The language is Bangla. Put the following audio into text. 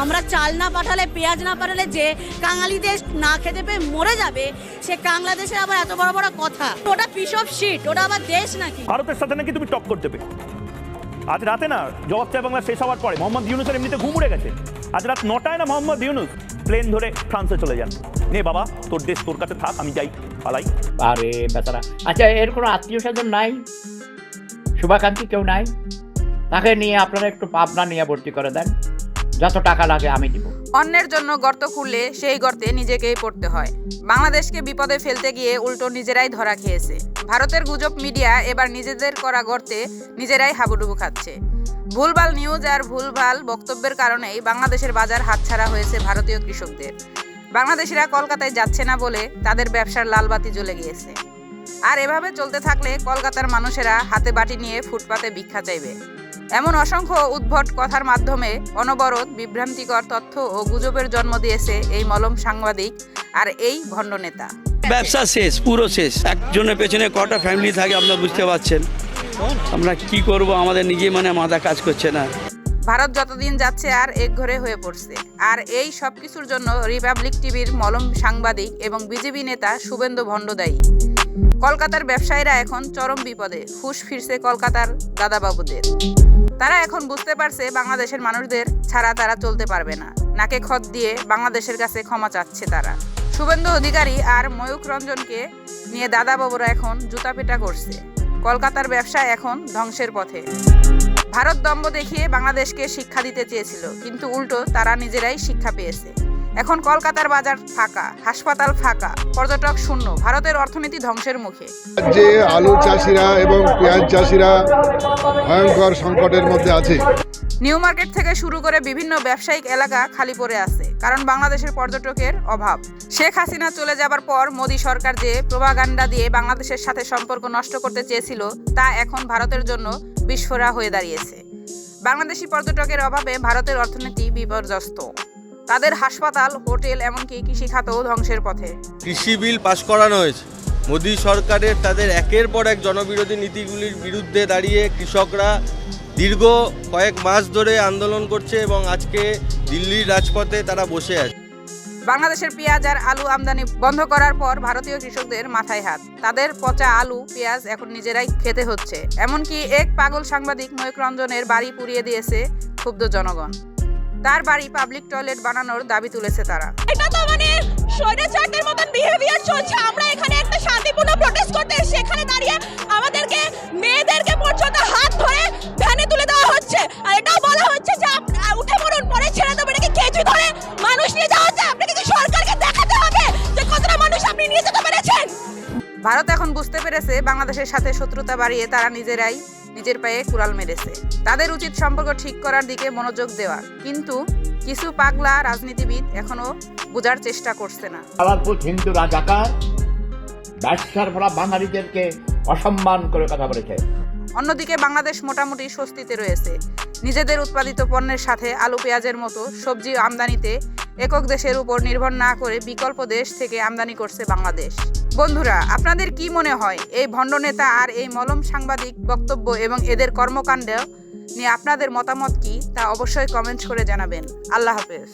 আমরা চাল না পাঠালে পেঁয়াজ না পাঠালে যে কাঙালি দেশ না খেতে পেয়ে মরে যাবে সে বাংলাদেশে আবার এত বড় বড় কথা। ওটা পিস অফ শিট ওটা আবার দেশ নাকি? ভারতের সাথে নাকি তুমি টক্কর দেবে। আজ রাতে না জবাব চাই বাংলা শেষ হওয়ার পরে মোহাম্মদ ইউনুসের এমনিতে ঘুম উড়ে গেছে। আজ রাত নটায় না মোহাম্মদ ইউনুস প্লেন ধরে ফ্রান্সে চলে যান। নে বাবা তোর দেশ তোর কাছে থাক আমি যাই পালাই। আরে বেচারা। আচ্ছা এর কোনো আত্মীয় স্বজন নাই? শুভাকান্তি কেউ নাই? তাকে নিয়ে আপনারা একটু পাবনা নিয়ে ভর্তি করে দেন। যত টাকা লাগে আমি দিব। অন্যের জন্য গর্ত খুললে সেই গর্তে নিজেকেই পড়তে হয়। বাংলাদেশকে বিপদে ফেলতে গিয়ে উল্টো নিজেরাই ধরা খেয়েছে। ভারতের গুজব মিডিয়া এবার নিজেদের করা গর্তে নিজেরাই হাবুডুবু খাচ্ছে। ভুলভাল নিউজ আর ভুলভাল বক্তব্যের কারণেই বাংলাদেশের বাজার হাতছাড়া হয়েছে ভারতীয় কৃষকদের। বাংলাদেশিরা কলকাতায় যাচ্ছে না বলে তাদের ব্যবসার লালবাতি জ্বলে গিয়েছে। আর এভাবে চলতে থাকলে কলকাতার মানুষেরা হাতে বাটি নিয়ে ফুটপাতে ভিক্ষা চাইবে। এমন অসংখ্য উদ্ভট কথার মাধ্যমে অনবরত বিভ্রান্তিকর তথ্য ও গুজবের জন্ম দিয়েছে এই মলম সাংবাদিক আর এই ভণ্ড নেতা। ব্যবসা শেষ পুরো শেষ। একজনের পেছনে কটা ফ্যামিলি থাকে আপনারা বুঝতে পারছেন। আমরা কি করব? আমাদের নিজে মানে মাথা কাজ করছে না। ভারত যতদিন যাচ্ছে আর একঘরে হয়ে পড়ছে। আর এই সব কিছুর জন্য রিপাবলিক টিভির মলম সাংবাদিক এবং বিজেপি নেতা শুভেন্দু ভণ্ড দায়ী কলকাতার ব্যবসায়ীরা এখন চরম বিপদে। হুশ ফিরছে কলকাতার দাদাবাবুদের। তারা এখন বুঝতে পারছে বাংলাদেশের মানুষদের ছাড়া তারা চলতে পারবে না। নাকে খত দিয়ে বাংলাদেশের কাছে ক্ষমা চাচ্ছে তারা। শুভেন্দু অধিকারী আর ময়ূক রঞ্জনকে নিয়ে দাদাবাবুরা এখন জুতাপেটা করছে। কলকাতার ব্যবসা এখন ধ্বংসের পথে। ভারত দম্ভ দেখিয়ে বাংলাদেশকে শিক্ষা দিতে চেয়েছিল, কিন্তু উল্টো তারা নিজেরাই শিক্ষা পেয়েছে। এখন কলকাতার বাজার ফাঁকা হাসপাতাল ফাঁকা পর্যটক শূন্য ভারতের অর্থনীতি ধ্বংসের মুখে। যে আলু চাষিরা এবং পেঁয়াজ চাষিরা ভয়ঙ্কর সংকটের মধ্যে আছে। নিউ মার্কেট থেকে শুরু করে বিভিন্ন ব্যবসায়িক এলাকা খালি পড়ে আছে কারণ বাংলাদেশের পর্যটকের অভাব। শেখ হাসিনা চলে যাবার পর মোদী সরকার যে প্রভাগান্ডা দিয়ে বাংলাদেশের সাথে সম্পর্ক নষ্ট করতে চেয়েছিল তা এখন ভারতের জন্য বিস্ফোরা হয়ে দাঁড়িয়েছে। বাংলাদেশি পর্যটকের অভাবে ভারতের অর্থনীতি বিপর্যস্ত। তাদের হাসপাতাল হোটেল এমনকি কৃষিখাতও ধ্বংসের পথে। কৃষি বিল পাশ করানো হয়েছে। মোদী সরকারের তাদের একের পর এক জনবিরোধী নীতিগুলির বিরুদ্ধে দাঁড়িয়ে কৃষকরা দীর্ঘ কয়েক মাস ধরে আন্দোলন করছে এবং আজকে দিল্লির রাজপথে তারা বসে আছে। বাংলাদেশের পেঁয়াজ আর আলু আমদানি বন্ধ করার পর ভারতীয় কৃষকদের মাথায় হাত। তাদের পচা আলু পেঁয়াজ এখন নিজেরাই খেতে হচ্ছে। এমনকি এক পাগল সাংবাদিক ময়ূক রঞ্জনের বাড়ি পুড়িয়ে দিয়েছে ক্ষুব্ধ জনগণ। তার বাড়ি পাবলিক টয়লেট বানানোর দাবি তুলেছে তারা? এটা তো মানে স্বৈরাচারদের মতন বিহেভিয়ার চলছে। আমরা এখানে একটা শান্তিপূর্ণ প্রোটেস্ট করতে এসেছি। এখানে দাঁড়িয়ে আমাদেরকে মেয়েদেরকে পর্যন্ত হাত ধরে ভ্যানে তুলে দেওয়া হচ্ছে। আর এটাও বলা হচ্ছে যে উঠে পড়ুন পরে ছেড়ে দেবো। এটাকে কেঁচু ধরে মানুষ নিয়ে যাওয়া হচ্ছে। আপনাকে কি সরকারকে দেখাতে হবে যে কতটা মানুষ আপনি নিয়ে যেতে পেরেছেন? ভারত এখন বুঝতে পেরেছে বাংলাদেশের সাথে শত্রুতা বাড়িয়ে তারা নিজেরাই নিজের পায়ে কুড়াল মেরেছে। তাদের উচিত সম্পর্ক ঠিক করার দিকে মনোযোগ দেওয়া। কিন্তু কিছু পাগলা রাজনীতিবিদ এখনও বোঝার চেষ্টা করছে না। হিন্দু রাজাকার ব্যবসার ফলা বাঙালিদেরকে অসম্মান করে কথা বলেছে। অন্যদিকে বাংলাদেশ মোটামুটি স্বস্তিতে রয়েছে। নিজেদের উৎপাদিত পণ্যের সাথে আলু পেঁয়াজের মতো সবজি আমদানিতে একক দেশের উপর নির্ভর না করে বিকল্প দেশ থেকে আমদানি করছে বাংলাদেশ। বন্ধুরা, আপনাদের কি মনে হয়? এই ভণ্ড নেতা আর এই মলম সাংবাদিক বক্তব্য এবং এদের কর্মকাণ্ড নিয়ে আপনাদের মতামত কি? তা অবশ্যই কমেন্ট করে জানাবেন। আল্লাহ হাফেজ।